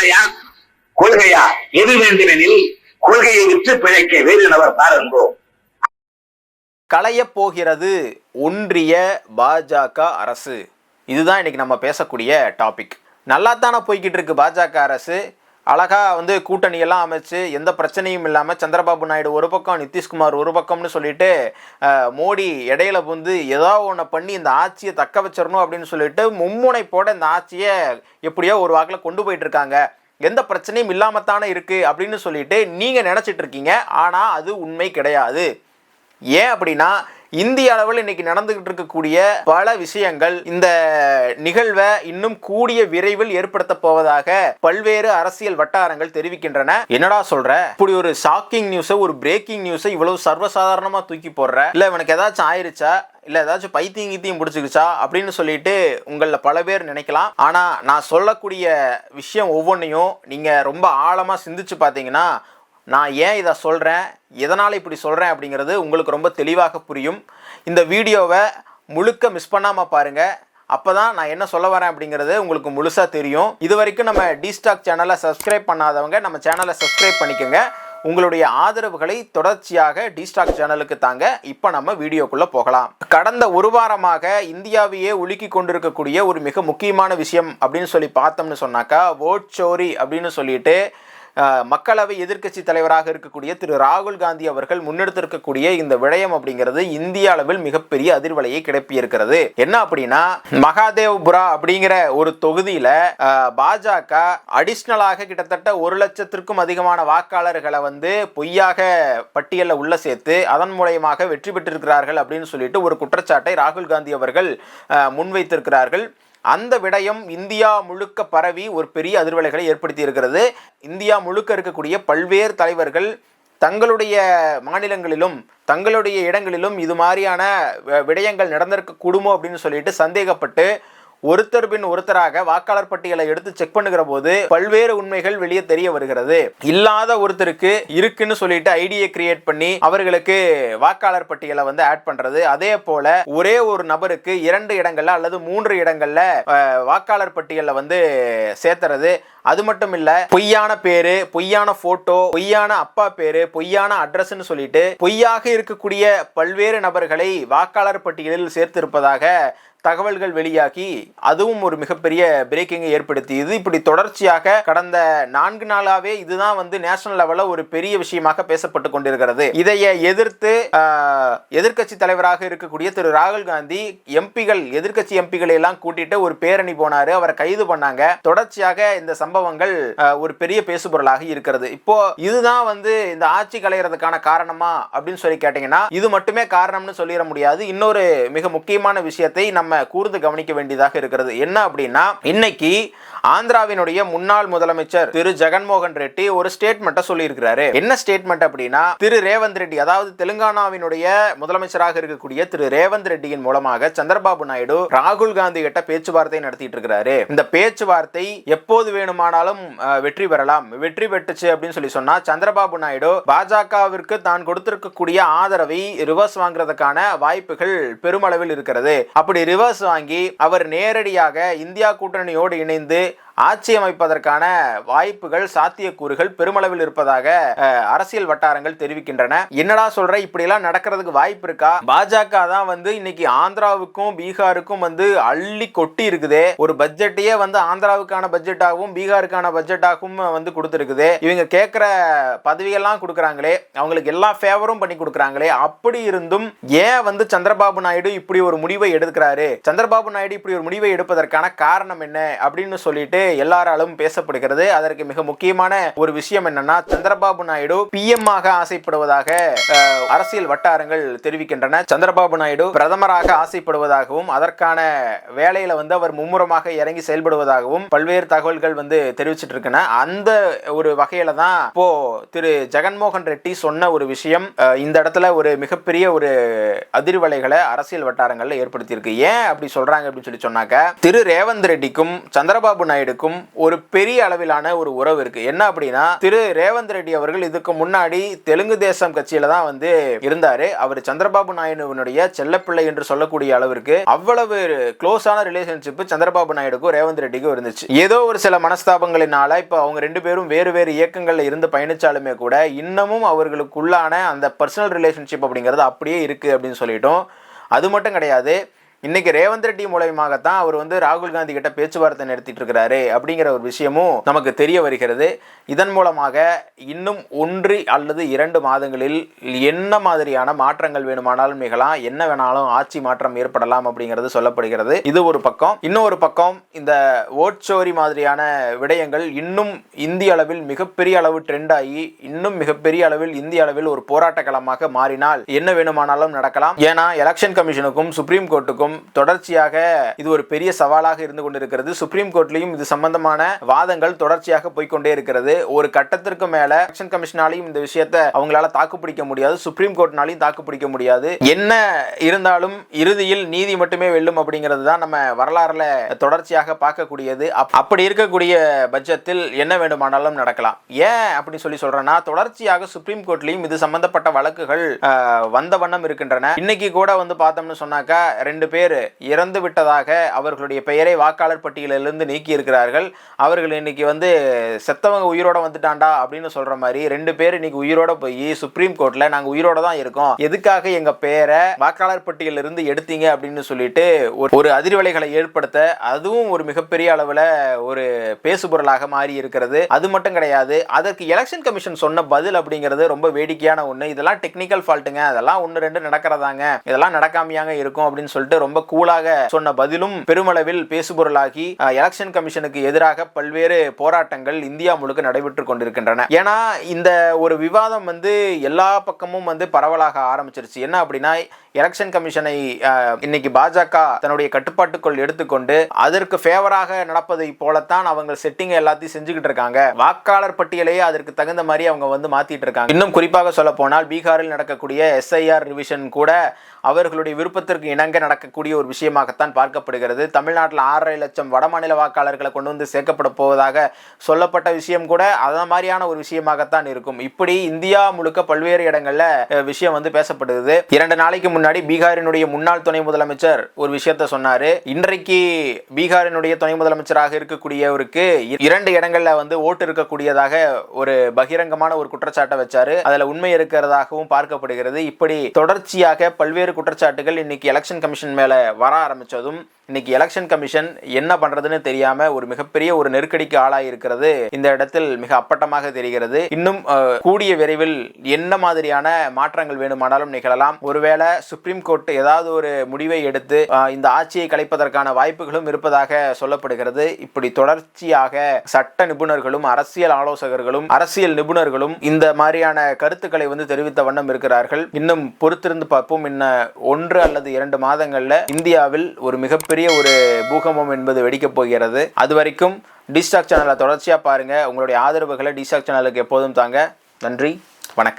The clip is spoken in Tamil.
கொள்கையா? கொள்கையா? எது வேண்டுமெனில் கொள்கையை விற்று பிழைக்க வேறு நபர் பாருங்கோ களையப் போகிறது ஒன்றிய பாஜக அரசு. இதுதான் இன்னைக்கு நம்ம பேசக்கூடிய டாபிக் நல்லா தானே போய்கிட்டு இருக்கு பாஜக அரசு? அழகாக வந்து கூட்டணியெல்லாம் அமைச்சு எந்த பிரச்சனையும் இல்லாமல் சந்திரபாபு நாயுடு ஒரு பக்கம் நிதிஷ்குமார் ஒரு பக்கம்னு சொல்லிட்டு மோடி இடையில வந்து ஏதோ ஒன்று பண்ணி இந்த ஆட்சியை தக்க வச்சிடணும் அப்படின்னு சொல்லிட்டு மும்முனைப்போட இந்த ஆட்சியை எப்படியோ ஒரு வாக்கில் கொண்டு போயிட்டுருக்காங்க எந்த பிரச்சனையும் இல்லாமல் தானே இருக்குது அப்படின்னு சொல்லிட்டு நீங்கள் நினச்சிட்டு இருக்கீங்க. ஆனால் அது உண்மை கிடையாது. ஏன் அப்படின்னா இந்திய அளவில் இன்னைக்கு நடந்துகிட்டு இருக்கக்கூடிய பல விஷயங்கள் இந்த நிகழ்வை இன்னும் கூடிய விரைவில் ஏற்படுத்த போவதாக பல்வேறு அரசியல் வட்டாரங்கள் தெரிவிக்கின்றன. என்னடா சொல்ற? இப்படி ஒரு ஷாக்கிங் நியூஸை ஒரு பிரேக்கிங் நியூஸை இவ்வளவு சர்வசாதாரணமா தூக்கி போடுற? இல்ல இவனுக்கு ஏதாச்சும் ஆயிருச்சா? இல்ல ஏதாச்சும் பைத்தியம் கீத்தியம் பிடிச்சிக்கிச்சா? அப்படின்னு சொல்லிட்டு உங்களில் பல பேர் நினைக்கலாம். ஆனா நான் சொல்லக்கூடிய விஷயம் ஒவ்வொன்றையும் நீங்க ரொம்ப ஆழமா சிந்திச்சு பார்த்தீங்கன்னா நான் ஏன் இதை சொல்கிறேன் எதனால் இப்படி சொல்கிறேன் அப்படிங்கிறது உங்களுக்கு ரொம்ப தெளிவாக புரியும். இந்த வீடியோவை முழுக்க மிஸ் பண்ணாமல் பாருங்கள் அப்போ தான் நான் என்ன சொல்ல வரேன் அப்படிங்கிறது உங்களுக்கு முழுசாக தெரியும். இது வரைக்கும் நம்ம டிஸ்டாக் சேனலை சப்ஸ்கிரைப் பண்ணாதவங்க நம்ம சேனலை சப்ஸ்கிரைப் பண்ணிக்கோங்க. உங்களுடைய ஆதரவுகளை தொடர்ச்சியாக டிஸ்டாக் சேனலுக்கு தாங்க இப்போ நம்ம வீடியோக்குள்ளே போகலாம். கடந்த ஒரு வாரமாக இந்தியாவையே உலுக்கி கொண்டிருக்கக்கூடிய ஒரு மிக முக்கியமான விஷயம் அப்படின்னு சொல்லி பார்த்தோம்னு சொன்னாக்கா ஓட் சோரி அப்படின்னு சொல்லிட்டு மக்களவை எதிர்க்கட்சி தலைவராக இருக்கக்கூடிய திரு ராகுல் காந்தி அவர்கள் முன்னெடுத்திருக்கக்கூடிய இந்த விடயம் அப்படிங்கிறது இந்திய அளவில் மிகப்பெரிய அதிர்வலையை கிளப்பியிருக்கிறது என்ன அப்படின்னா மகாதேவ்புரா அப்படிங்கிற ஒரு தொகுதியில பாஜக அடிஷ்னலாக கிட்டத்தட்ட ஒரு லட்சத்திற்கும் அதிகமான வாக்காளர்களை வந்து பொய்யாக பட்டியலில் உள்ள சேர்த்து அதன் மூலயமாக வெற்றி பெற்றிருக்கிறார்கள் அப்படின்னு சொல்லிட்டு ஒரு குற்றச்சாட்டை ராகுல் காந்தி அவர்கள் முன்வைத்திருக்கிறார்கள். அந்த விடயம் இந்தியா முழுக்க பரவி ஒரு பெரிய அதிர்வலைகளை ஏற்படுத்தி இருக்கிறது இந்தியா முழுக்க இருக்கக்கூடிய பல்வேறு தலைவர்கள் தங்களுடைய மாநிலங்களிலும் தங்களுடைய இடங்களிலும் இது மாதிரியான வ- விடயங்கள் நடந்திருக்க கூடுமோ அப்படின்னு சொல்லிட்டு சந்தேகப்பட்டு ஒருத்தர் பின் ஒருத்தராக வாக்காளர் பட்டியலை எடுத்து செக் பண்ணுகிற போது பல்வேறு உண்மைகள் வெளியே தெரிய வருகிறது. இல்லாத ஒருத்தருக்கு இருக்குன்னு சொல்லிட்டு ஐடியை கிரியேட் பண்ணி அவர்களுக்கு வாக்காளர் பட்டியலை வந்து ஆட் பண்றது. அதே போல ஒரே ஒரு நபருக்கு இரண்டு இடங்கள்ல அல்லது மூன்று இடங்கள்ல வாக்காளர் பட்டியலில் வந்து சேர்த்துறது. அது மட்டும் இல்ல பொய்யான பேரு பொய்யான போட்டோ பொய்யான அப்பா பேரு பொய்யான அட்ரஸ்னு சொல்லிட்டு பொய்யாக இருக்கக்கூடிய பல்வேறு நபர்களை வாக்காளர் பட்டியலில் சேர்த்திருப்பதாக தகவல்கள் வெளியாகி அதுவும் ஒரு மிகப்பெரிய பிரேக்கிங்கை ஏற்படுத்தியது. இப்படி தொடர்ச்சியாக கடந்த நான்கு நாளாவே இதுதான் வந்து நேஷனல் லெவலில் ஒரு பெரிய விஷயமாக பேசப்பட்டு கொண்டிருக்கிறது. இதைய எதிர்த்து எதிர்கட்சி தலைவராக இருக்கக்கூடிய திரு ராகுல் காந்தி எம்பிகள் எதிர்க்கட்சி எம்பிகளை எல்லாம் கூட்டிட்டு ஒரு பேரணி போனாரு. அவரை கைது பண்ணாங்க. தொடர்ச்சியாக இந்த சம்பவங்கள் ஒரு பெரிய பேசுபொருளாக இருக்கிறது. இப்போ இதுதான் வந்து இந்த ஆட்சி கலையறதுக்கான காரணமா அப்படின்னு சொல்லி கேட்டீங்கன்னா இது மட்டுமே காரணம்னு சொல்லிட முடியாது. இன்னொரு மிக முக்கியமான விஷயத்தை நம்ம கூர்ந்து கவனிக்க வேண்டியதாக இருக்கிறது. என்ன அப்படின்னா இன்னைக்கு ஆந்திராவினுடைய முன்னாள் முதலமைச்சர் திரு ஜெகன்மோகன் ரெட்டி ஒரு ஸ்டேட்மெண்ட்டை சொல்லியிருக்கிறாரு. என்ன ஸ்டேட்மெண்ட் அப்படின்னா திரு ரேவந்த் ரெட்டி அதாவது தெலுங்கானாவினுடைய முதலமைச்சராக இருக்கக்கூடிய திரு ரேவந்த் ரெட்டியின் மூலமாக சந்திரபாபு நாயுடு ராகுல் காந்தி கிட்ட பேச்சுவார்த்தை நடத்திட்டு இருக்கிறாரு. இந்த பேச்சுவார்த்தை எப்போது வேணுமானாலும் அஹ், வெற்றி பெறலாம். வெற்றி பெற்றுச்சு அப்படின்னு சொல்லி சொன்னா சந்திரபாபு நாயுடு பாஜகவிற்கு தான் கொடுத்திருக்கக்கூடிய ஆதரவை ரிவர்ஸ் வாங்குறதுக்கான வாய்ப்புகள் பெருமளவில் இருக்கிறது. அப்படி ரிவர்ஸ் வாங்கி அவர் நேரடியாக இந்தியா கூட்டணியோடு இணைந்து ஆட்சி அமைப்பதற்கான வாய்ப்புகள் சாத்தியக்கூறுகள் பெருமளவில் இருப்பதாக அரசியல் வட்டாரங்கள் தெரிவிக்கின்றன. என்னடா சொல்ற? இப்படியெல்லாம் நடக்கிறதுக்கு வாய்ப்பு இருக்கா? பாஜக தான் வந்து இன்னைக்கு ஆந்திராவுக்கும் பீகாருக்கும் வந்து அள்ளி கொட்டி இருக்குதே. ஒரு பட்ஜெட்டையே வந்து ஆந்திராவுக்கான பட்ஜெட்டாகவும் பீகாருக்கான பட்ஜெட்டாகவும் வந்து கொடுத்துருக்குது. இவங்க கேட்குற பதவியெல்லாம் கொடுக்குறாங்களே. அவங்களுக்கு எல்லா ஃபேவரும் பண்ணி கொடுக்குறாங்களே. அப்படி இருந்தும் ஏன் வந்து சந்திரபாபு நாயுடு இப்படி ஒரு முடிவை எடுக்கிறாரு? சந்திரபாபு நாயுடு இப்படி ஒரு முடிவை எடுப்பதற்கான காரணம் என்ன? அப்படின்னு சொல்லிட்டு எல்லாராலும் பேசப்படுகிறது. அதற்கு மிக முக்கியமான ஒரு விஷயம் என்னன்னா சந்திரபாபு நாயுடு பிஎம் ஆக ஆசைப்படுவதாக அரசியல் வட்டாரங்கள் தெரிவிக்கின்றன. சந்திரபாபு நாயுடு பிரதமராக ஆசைப்படுவதாகவும் அதற்கான வேலையில வந்து அவர் மும்முரமாக இறங்கி செயல்படுவதாகவும் பல்வேறு தகவல்கள் வந்து தெரிவிச்சிட்டு இருக்கன அந்த ஒரு வகையில தான் இப்போ திரு ஜெகன்மோகன் ரெட்டி சொன்ன ஒரு விஷயம் இந்த இடத்துல ஒரு மிகப்பெரிய ஒரு அதிர்வலைகளை அரசியல் வட்டாரங்கள்ல ஏற்படுத்தியிருக்கு. ஏன் அப்படி சொல்றாங்க அப்படின்னு சொல்லி சொன்னாக்க திரு ரேவந்த் ரெட்டிக்கும் சந்திரபாபு நாயுடுக்கும் ரெட்டிக்கும் ஒரு பெரிய அளவிலான ஒரு உறவு இருக்கு. என்ன அப்படின்னா திரு ரேவந்த் ரெட்டி அவர்கள் இதுக்கு முன்னாடி தெலுங்கு தேசம் கட்சியில தான் வந்து இருந்தாரு. அவர் சந்திரபாபு நாயுடுவினுடைய செல்லப்பிள்ளை என்று சொல்லக்கூடிய அளவிற்கு அவ்வளவு க்ளோஸான ரிலேஷன்ஷிப் சந்திரபாபு நாயுடுக்கும் ரேவந்த் ரெட்டிக்கும் இருந்துச்சு. ஏதோ ஒரு சில மனஸ்தாபங்களினால இப்போ அவங்க ரெண்டு பேரும் வேறு வேறு இயக்கங்களில் இருந்து பயணிச்சாலுமே கூட இன்னமும் அவர்களுக்குள்ளான அந்த பர்சனல் ரிலேஷன்ஷிப் அப்படிங்கிறது அப்படியே இருக்கு அப்படின்னு சொல்லிட்டோம். அது மட்டும் கிடையாது இன்னைக்கு ரேவந்த் ரெட்டி மூலயமாகத்தான் அவர் வந்து ராகுல் காந்தி கிட்ட பேச்சுவார்த்தை நடத்திட்டு இருக்கிறாரு அப்படிங்கிற ஒரு விஷயமும் நமக்கு தெரிய வருகிறது. இதன் மூலமாக இன்னும் ஒன்று அல்லது இரண்டு மாதங்களில் என்ன மாதிரியான மாற்றங்கள் வேணுமானாலும் நிகழலாம் என்ன வேணாலும் ஆட்சி மாற்றம் ஏற்படலாம் அப்படிங்கிறது சொல்லப்படுகிறது. இது ஒரு பக்கம். இன்னொரு பக்கம் இந்த ஓட்சோரி மாதிரியான விடயங்கள் இன்னும் இந்திய அளவில் மிகப்பெரிய அளவு ட்ரெண்ட் ஆகி இன்னும் மிகப்பெரிய அளவில் இந்திய அளவில் ஒரு போராட்ட களமாக மாறினால் என்ன வேணுமானாலும் நடக்கலாம். ஏன்னா எலெக்ஷன் கமிஷனுக்கும் சுப்ரீம் கோர்ட்டுக்கும் தொடர்ச்சியாக இது ஒரு பெரிய சவாலாக இருந்து கொண்டிருக்கிறது. சுப்ரீம் கோர்ட்லயும் இது சம்பந்தமான வாதங்கள் தொடர்ச்சியாக போய்க்கொண்டே இருக்கிறது. ஒரு கட்டத்திற்கு மேல எலெக்ஷன் கமிஷனாலையும் இந்த விஷயத்தை அவங்களால தாக்குப்பிடிக்க முடியாது. சுப்ரீம் கோர்ட்னாலையும் தாக்குப்பிடிக்க முடியாது. என்ன இருந்தாலும் இறுதியில் நீதி மட்டுமே வெல்லும் அப்படிங்கிறது தான் நம்ம வரலாறுல தொடர்ச்சியாக பார்க்கக்கூடியது. அப்- அப்படி இருக்கக்கூடிய பட்சத்தில் என்ன வேண்டுமானாலும் நடக்கலாம். ஏன் அப்படி சொல்லி சொல்றேன்னா தொடர்ச்சியாக சுப்ரீம் கோர்ட்லயும் இது சம்பந்தப்பட்ட வழக்குகள் வந்த வண்ணம் இருக்கின்றன. இன்னைக்கு கூட வந்து பார்த்தோம்னு சொன்னாக்கா ரெண்டு பேர் இறந்து விட்டதாக அவர்களுடைய பெயரை வாக்காளர் பட்டியலிலிருந்து நீக்கி இருக்கிறார்கள் அவர்கள் இன்றைக்கி வந்து செத்தவங்க உயிரோடு வந்துட்டாண்டா அப்படின்னு சொல்கிற மாதிரி ரெண்டு பேர் இன்னைக்கு உயிரோட போய் சுப்ரீம் கோர்ட்டில் நாங்கள் உயிரோட தான் இருக்கோம். எதுக்காக எங்கள் பெயரை வாக்காளர் பட்டியலில் இருந்து எடுத்தீங்க அப்படின்னு சொல்லிட்டு ஒரு- ஒரு அதிர்வலைகளை ஏற்படுத்த அதுவும் ஒரு மிகப்பெரிய அளவில் ஒரு பேசுபொருளாக மாறி இருக்கிறது. அது மட்டும் கிடையாது அதற்கு எலெக்ஷன் கமிஷன் சொன்ன பதில் அப்படிங்கிறது ரொம்ப வேடிக்கையான ஒன்று இதெல்லாம் டெக்னிக்கல் ஃபால்ட்டுங்க அதெல்லாம் ஒன்று ரெண்டு நடக்கிறதாங்க. இதெல்லாம் நடக்காமையாங்க இருக்கும் அப்படின்னு சொல்லிட்டு ரொம்ப ரொம்ப கூலாக சொன்ன பதிலும் பெருமளவில் பேசுபொருளாகி எலெக்ஷன் கமிஷனுக்கு எதிராக பல்வேறு போராட்டங்கள் இந்தியா முழுக்க நடைபெற்று கொண்டிருக்கின்றன. ஏன்னா இந்த ஒரு விவாதம் வந்து எல்லா பக்கமும் வந்து பரவலாக ஆரம்பிச்சிருச்சு. என்ன அப்படின்னா எலெக்ஷன் கமிஷனை இன்னைக்கு பாஜக தன்னுடைய கட்டுப்பாட்டுக்குள் எடுத்துக்கொண்டு அதற்கு ஃபேவராக நடப்பதை போலத்தான் அவங்க செட்டிங் எல்லாத்தையும் செஞ்சுக்கிட்டு இருக்காங்க. வாக்காளர் பட்டியலையே அதற்கு தகுந்த மாதிரி அவங்க வந்து மாத்திட்டு இருக்காங்க. இன்னும் குறிப்பாக சொல்ல போனால் பீகாரில் நடக்கக்கூடிய எஸ்ஐஆர் ரிவிஷன் கூட அவர்களுடைய விருப்பத்திற்கு இணங்க நடக்கக்கூடிய ஒரு விஷயமாகத்தான் பார்க்கப்படுகிறது. தமிழ்நாட்டில் ஆறரை லட்சம் வடமாநில வாக்காளர்களை கொண்டு வந்து சேர்க்கப்பட போவதாக சொல்லப்பட்ட விஷயம் கூட அத மாதிரியான ஒரு விஷயமாகத்தான் இருக்கும். இப்படி இந்தியா முழுக்க பல்வேறு இடங்களில் விஷயம் வந்து பேசப்படுது இரண்டு நாளைக்கு முன்னாடி பீகாரினுடைய முன்னாள் துணை முதலமைச்சர் ஒரு விஷயத்த சொன்னாரு. இன்றைக்கு பீகாரினுடைய துணை முதலமைச்சராக இருக்கக்கூடியவருக்கு இரண்டு இடங்களில் வந்து ஓட்டு இருக்கக்கூடியதாக ஒரு பகிரங்கமான ஒரு குற்றச்சாட்டை வச்சாரு. அதில் உண்மை இருக்கிறதாகவும் பார்க்கப்படுகிறது. இப்படி தொடர்ச்சியாக பல்வேறு குற்றச்சாட்டுகள் இன்னைக்கு எலெக்ஷன் கமிஷன் மேல வர ஆரம்பிச்சதும் இன்னைக்கு எலெக்ஷன் கமிஷன் என்ன பண்றதுன்னு தெரியாமல் ஒரு மிகப்பெரிய ஒரு நெருக்கடிக்கு ஆளாக இருக்கிறது. இந்த இடத்தில் மிக அப்பட்டமாக தெரிகிறது. இன்னும் கூடிய விரைவில் என்ன மாதிரியான மாற்றங்கள் வேணுமானாலும் நிகழலாம். ஒருவேளை சுப்ரீம் கோர்ட் ஏதாவது ஒரு முடிவை எடுத்து இந்த ஆட்சியை கலைப்பதற்கான வாய்ப்புகளும் இருப்பதாக சொல்லப்படுகிறது. இப்படி தொடர்ச்சியாக சட்ட நிபுணர்களும் அரசியல் ஆலோசகர்களும் அரசியல் நிபுணர்களும் இந்த மாதிரியான கருத்துக்களை வந்து தெரிவித்த வண்ணம் இருக்கிறார்கள். இன்னும் பொறுத்திருந்து பார்ப்போம். இன்னும் ஒன்று அல்லது இரண்டு மாதங்கள் நாட்களில் இந்தியாவில் ஒரு மிகப்பெரிய ஒரு பூகம்பம் என்பது வெடிக்கப் போகிறது. அது வரைக்கும் டிஸ்டாக் சேனலை தொடர்ச்சியாக பாருங்க. உங்களுடைய ஆதரவுகளை டிஸ்டாக் சேனலுக்கு எப்போதும் தாங்க. நன்றி. வணக்கம்.